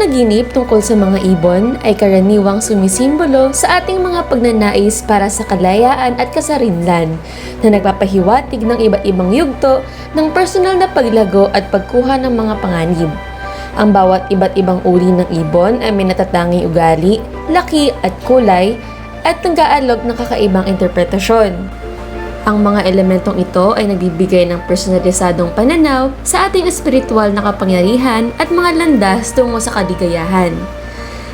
panaginip tungkol sa mga ibon ay karaniwang sumisimbolo sa ating mga pagnanais para sa kalayaan at kasarinlan na nagpapahiwatig ng iba't ibang yugto ng personal na paglago at pagkuha ng mga panganib. Ang bawat iba't ibang uri ng ibon ay may natatanging ugali, laki at kulay at nag-aalog ng kakaibang interpretasyon. Ang mga elementong ito ay nagbibigay ng personalisadong pananaw sa ating espiritual na kapangyarihan at mga landas tungo sa kaligayahan.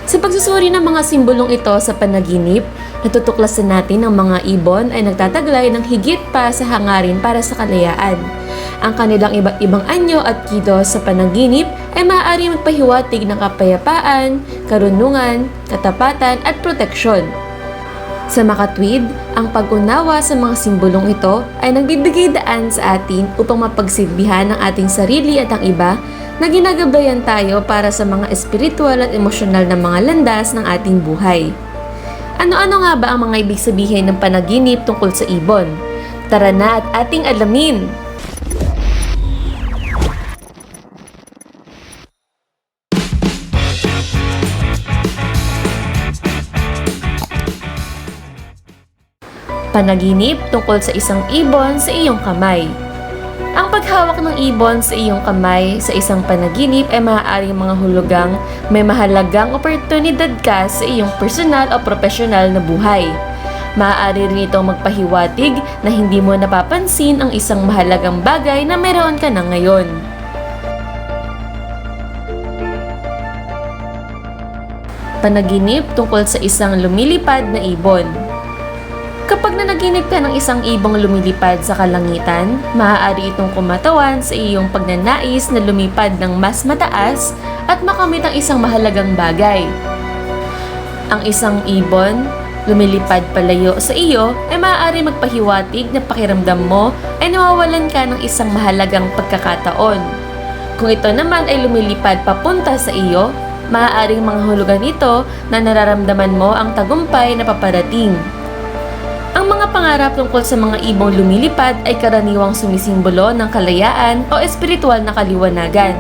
Sa pagsusuri ng mga simbolong ito sa panaginip, natutuklasan natin ang mga ibon ay nagtataglay ng higit pa sa hangarin para sa kalayaan. Ang kanilang iba't ibang anyo at kidos sa panaginip ay maaari magpahiwatig ng kapayapaan, karunungan, katapatan at proteksyon. Sa makatwid, ang pag-unawa sa mga simbolong ito ay nagbibigay daan sa atin upang mapagsilbihan ang ating sarili at ang iba na ginagabayan tayo para sa mga espiritual at emosyonal na mga landas ng ating buhay. Ano-ano nga ba ang mga ibig sabihin ng panaginip tungkol sa ibon? Tara na at ating alamin! Panaginip tungkol sa isang ibon sa iyong kamay. Ang paghawak ng ibon sa iyong kamay sa isang panaginip ay maaaring mga hulugang may mahalagang oportunidad ka sa iyong personal o profesional na buhay. Maaari rin itong magpahiwatig na hindi mo napapansin ang isang mahalagang bagay na meron ka na ngayon. Panaginip tungkol sa isang lumilipad na ibon. Kapag nanaginip ka ng isang ibong lumilipad sa kalangitan, maaari itong kumatawan sa iyong pagnanais na lumipad ng mas mataas at makamit ang isang mahalagang bagay. Ang isang ibon, lumilipad palayo sa iyo, ay maaari magpahiwatig na pakiramdam mo ay nawawalan ka ng isang mahalagang pagkakataon. Kung ito naman ay lumilipad papunta sa iyo, maaaring mga hulugan ito na nararamdaman mo ang tagumpay na paparating. Ang mga pangarap tungkol sa mga ibong lumilipad ay karaniwang sumisimbolo ng kalayaan o espiritual na kaliwanagan.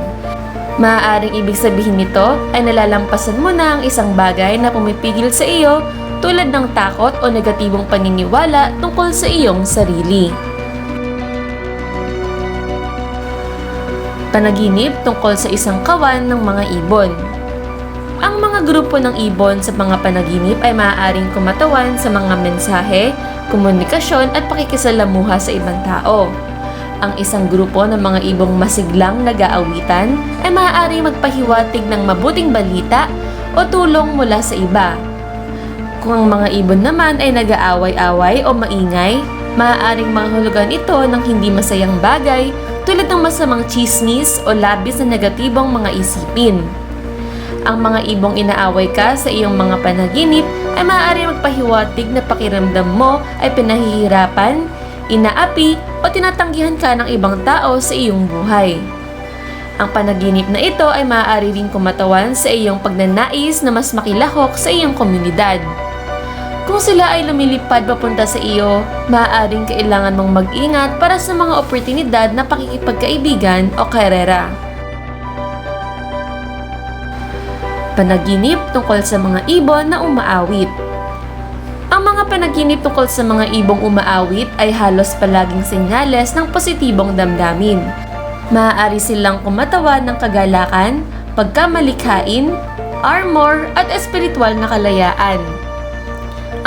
Maaaring ibig sabihin nito ay nalalampasan mo na ang isang bagay na pumipigil sa iyo tulad ng takot o negatibong paniniwala tungkol sa iyong sarili. Panaginip tungkol sa isang kawan ng mga ibon. Ang mga grupo ng ibon sa mga panaginip ay maaaring kumatawan sa mga mensahe, komunikasyon at pakikisalamuha sa ibang tao. Ang isang grupo ng mga ibong masiglang nag-aawitan ay maaaring magpahiwatig ng mabuting balita o tulong mula sa iba. Kung ang mga ibon naman ay nag-aaway-away o maingay, maaaring mahulugan ito ng hindi masayang bagay tulad ng masamang chismis o labis na negatibong mga isipin ang mga ibong inaaway ka sa iyong mga panaginip ay maaari magpahiwatig na pakiramdam mo ay pinahihirapan, inaapi o tinatanggihan ka ng ibang tao sa iyong buhay. Ang panaginip na ito ay maaari rin kumatawan sa iyong pagnanais na mas makilahok sa iyong komunidad. Kung sila ay lumilipad papunta sa iyo, maaaring kailangan mong mag-ingat para sa mga oportunidad na pakikipagkaibigan o karera. Panaginip tungkol sa mga ibon na umaawit. Ang mga panaginip tungkol sa mga ibong umaawit ay halos palaging senyales ng positibong damdamin. Maaari silang kumatawan ng kagalakan, pagkamalikhain, armor at espiritual na kalayaan.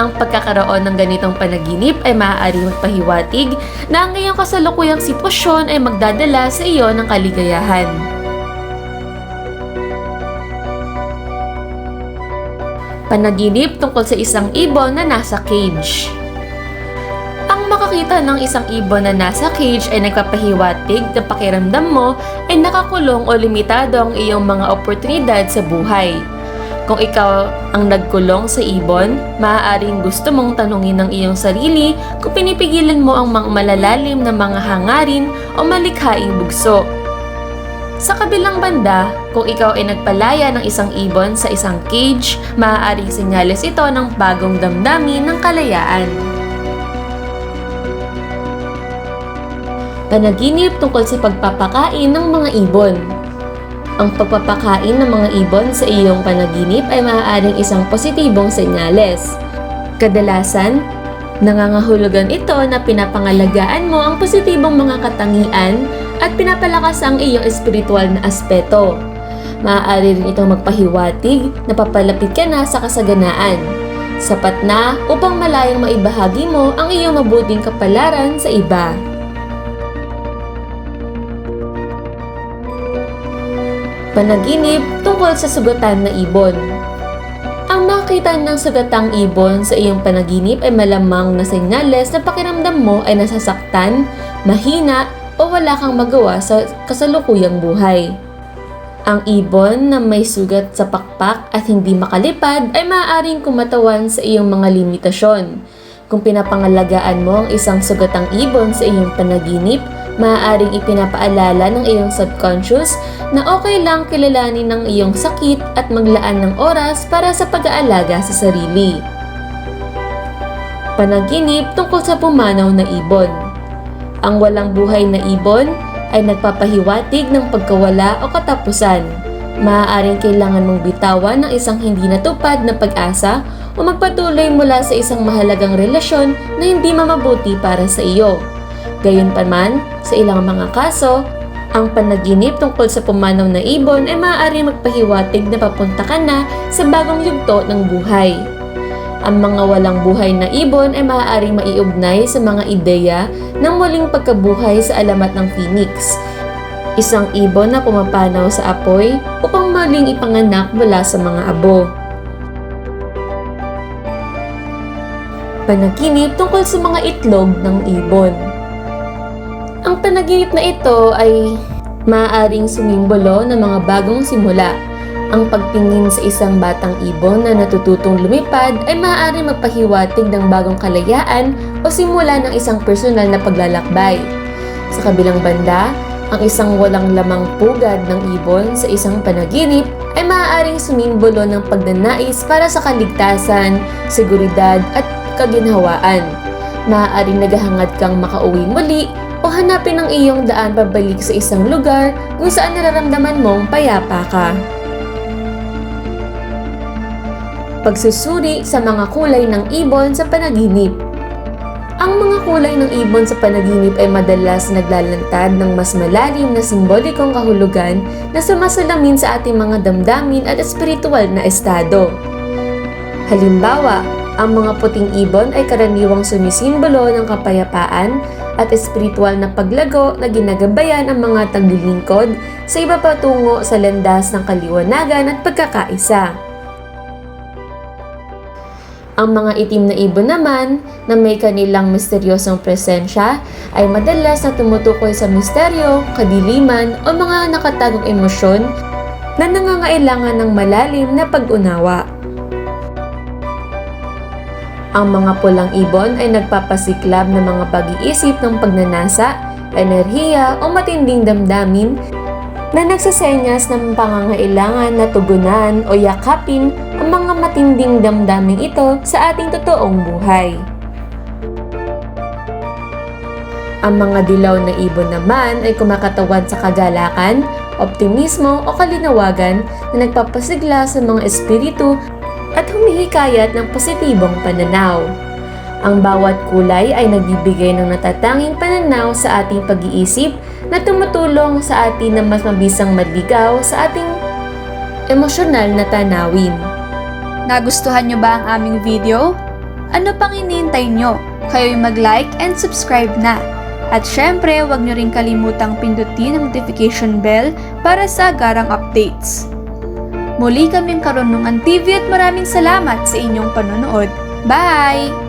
Ang pagkakaroon ng ganitong panaginip ay maaari magpahiwatig na ang iyong kasalukuyang sitwasyon ay magdadala sa iyo ng kaligayahan. Panaginip tungkol sa isang ibon na nasa cage. Ang makakita ng isang ibon na nasa cage ay nagpapahiwatig na pakiramdam mo ay nakakulong o limitado ang iyong mga oportunidad sa buhay. Kung ikaw ang nagkulong sa ibon, maaaring gusto mong tanungin ng iyong sarili kung pinipigilan mo ang mga malalalim na mga hangarin o malikhaing bugso. Sa kabilang banda, kung ikaw ay nagpalaya ng isang ibon sa isang cage, maaaring senyales ito ng bagong damdamin ng kalayaan. Panaginip tungkol sa pagpapakain ng mga ibon. Ang pagpapakain ng mga ibon sa iyong panaginip ay maaaring isang positibong senyales. Kadalasan, nangangahulugan ito na pinapangalagaan mo ang positibong mga katangian at pinapalakas ang iyong espiritual na aspeto. Maaari rin itong magpahiwatig na papalapit ka na sa kasaganaan. Sapat na upang malayang maibahagi mo ang iyong mabuting kapalaran sa iba. Panaginip tungkol sa sugatan na ibon. Ang makita ng sugatang ibon sa iyong panaginip ay malamang na senyales na pakiramdam mo ay nasasaktan, mahina o wala kang magawa sa kasalukuyang buhay. Ang ibon na may sugat sa pakpak at hindi makalipad ay maaaring kumatawan sa iyong mga limitasyon. Kung pinapangalagaan mo ang isang sugatang ibon sa iyong panaginip, maaaring ipinapaalala ng iyong subconscious na okay lang kilalanin ng iyong sakit at maglaan ng oras para sa pag-aalaga sa sarili. Panaginip tungkol sa pumanaw na ibon. Ang walang buhay na ibon ay nagpapahiwatig ng pagkawala o katapusan. Maaaring kailangan mong bitawan ng isang hindi natupad na pag-asa o magpatuloy mula sa isang mahalagang relasyon na hindi mamabuti para sa iyo. Gayunpaman, sa ilang mga kaso, ang panaginip tungkol sa pumanaw na ibon ay maaari magpahiwatig na papunta ka na sa bagong yugto ng buhay. Ang mga walang buhay na ibon ay maaaring maiugnay sa mga ideya ng muling pagkabuhay sa alamat ng phoenix. Isang ibon na pumapanaw sa apoy upang muling ipanganak mula sa mga abo. Panaginip tungkol sa mga itlog ng ibon. Ang panaginip na ito ay maaaring sumimbolo ng mga bagong simula. Ang pagtingin sa isang batang ibon na natututong lumipad ay maaaring magpahiwatig ng bagong kalayaan o simula ng isang personal na paglalakbay. Sa kabilang banda, ang isang walang lamang pugad ng ibon sa isang panaginip ay maaaring sumimbolo ng pagnanais para sa kaligtasan, seguridad at kaginhawaan. Maaaring naghahangad kang makauwi muli o hanapin ang iyong daan pabalik sa isang lugar kung saan nararamdaman mong payapa ka. Pagsusuri sa mga kulay ng ibon sa panaginip. Ang mga kulay ng ibon sa panaginip ay madalas naglalantad ng mas malalim na simbolikong kahulugan na sumasalamin sa ating mga damdamin at espiritual na estado. Halimbawa, ang mga puting ibon ay karaniwang sumisimbolo ng kapayapaan at espiritual na paglago na ginagabayan ang mga taglilingkod sa iba patungo sa landas ng kaliwanagan at pagkakaisa. Ang mga itim na ibon naman na may kanilang misteryosong presensya ay madalas na tumutukoy sa misteryo, kadiliman o mga nakatagong emosyon na nangangailangan ng malalim na pag-unawa. Ang mga pulang ibon ay nagpapasiklab ng mga pag-iisip ng pagnanasa, enerhiya o matinding damdamin na nagsasenyas ng pangangailangan na tugunan o yakapin ang mga matinding damdaming ito sa ating totoong buhay. Ang mga dilaw na ibon naman ay kumakatawan sa kagalakan, optimismo o kalinawagan na nagpapasigla sa mga espiritu at humihikayat ng positibong pananaw. Ang bawat kulay ay nagbibigay ng natatanging pananaw sa ating pag-iisip na tumutulong sa atin na mas mabisang maligaw sa ating emosyonal na tanawin. Nagustuhan nyo ba ang aming video? Ano pang hinihintay nyo? Kayo'y mag-like and subscribe na. At syempre, huwag nyo rin kalimutang pindutin ang notification bell para sa agarang updates. Muli kaming Karunungan TV at maraming salamat sa inyong panonood. Bye!